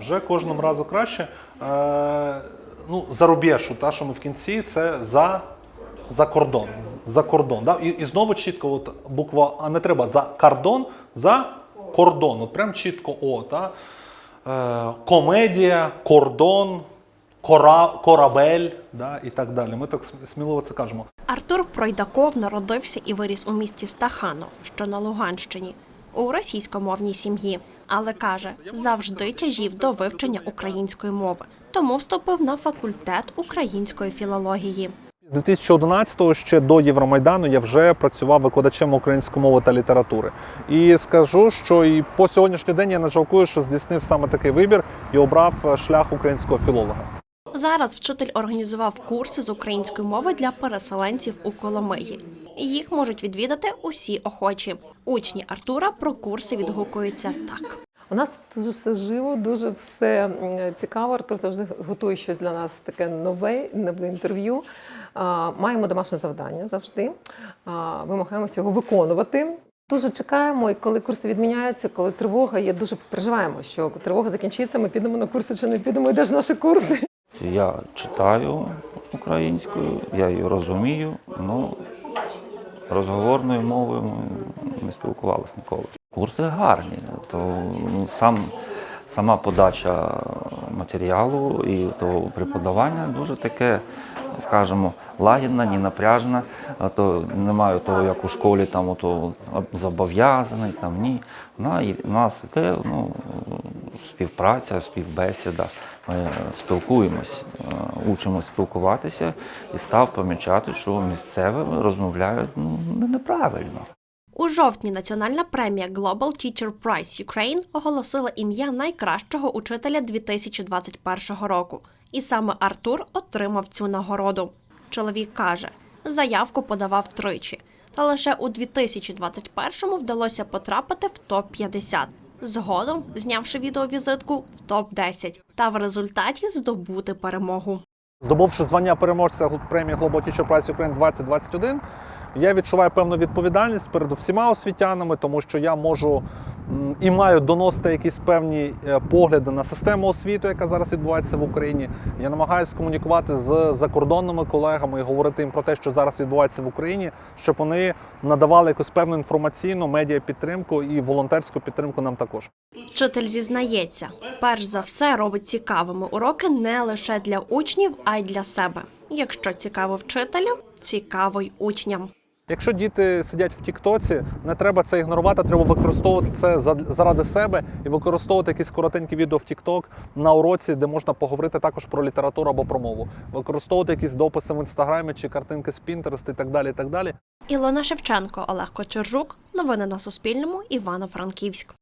Вже кожному разу краще. Е, ну, за рубежу, та, що ми в кінці, це за, за кордон. За кордон. Да? І, і знову чітко, от буква А не треба за кордон, за кордон. От прям чітко О. Та? Е, комедія, кордон, кора, корабель да? і так далі. Ми так см- сміливо це кажемо. Артур Пройдаков народився і виріс у місті Стаханов, що на Луганщині, у російськомовній сім'ї, але каже, завжди тяжів до вивчення української мови, тому вступив на факультет української філології. З 2011-го ще до Євромайдану я вже працював викладачем української мови та літератури. І скажу, що і по сьогоднішній день я не жалкую, що здійснив саме такий вибір і обрав е, шлях українського філолога. Зараз вчитель організував курси з української мови для переселенців у Коломиї. Їх можуть відвідати усі охочі. Учні Артура про курси відгукуються так. У нас тут дуже все живо, дуже все цікаво. Артур завжди готує щось для нас таке нове, нове інтерв'ю. Маємо домашнє завдання завжди. Вимагаємося його виконувати. Дуже чекаємо, і коли курси відміняються, коли тривога є, дуже переживаємо, що тривога закінчиться, ми підемо на курси чи не підемо, і де ж наші курси. Я читаю українською, я її розумію, але розговорною мовою ми не спілкувалися ніколи. Курси гарні, то ну, сам, сама подача матеріалу і того преподавання дуже таке, скажімо, лагідна, не напряжна, а то немає того, як у школі, там ото зобов'язаний, там ні. На, і, у нас іде ну, співпраця, співбесіда. Ми спілкуємось, е, учимось спілкуватися і став помічати, що місцеві розмовляють ну, неправильно. У жовтні національна премія Global Teacher Prize Ukraine оголосила ім'я найкращого учителя 2021 року. І саме Артур отримав цю нагороду. Чоловік каже, заявку подавав тричі, та лише у 2021-му вдалося потрапити в топ-50. Згодом, знявши відеовізитку, в топ-10 та в результаті здобути перемогу. Здобувши звання переможця премії Teacher Prize Ukraine 2021, я відчуваю певну відповідальність перед всіма освітянами, тому що я можу і маю доносити якісь певні е, погляди на систему освіти, яка зараз відбувається в Україні. Я намагаюся комунікувати з закордонними колегами і говорити їм про те, що зараз відбувається в Україні, щоб вони надавали якусь певну інформаційну медіа підтримку і волонтерську підтримку нам також. Вчитель зізнається, перш за все робить цікавими уроки не лише для учнів, а й для себе. Якщо цікаво вчителю, цікаво й учням. Якщо діти сидять в Тіктоці, не треба це ігнорувати, треба використовувати це заради себе і використовувати якісь коротенькі відео в Тікток на уроці, де можна поговорити також про літературу або про мову. Використовувати якісь дописи в інстаграмі чи картинки з Пінтерест і так далі. І так далі. Ілона Шевченко, Олег Кочержук. Новини на Суспільному. Івано-Франківськ.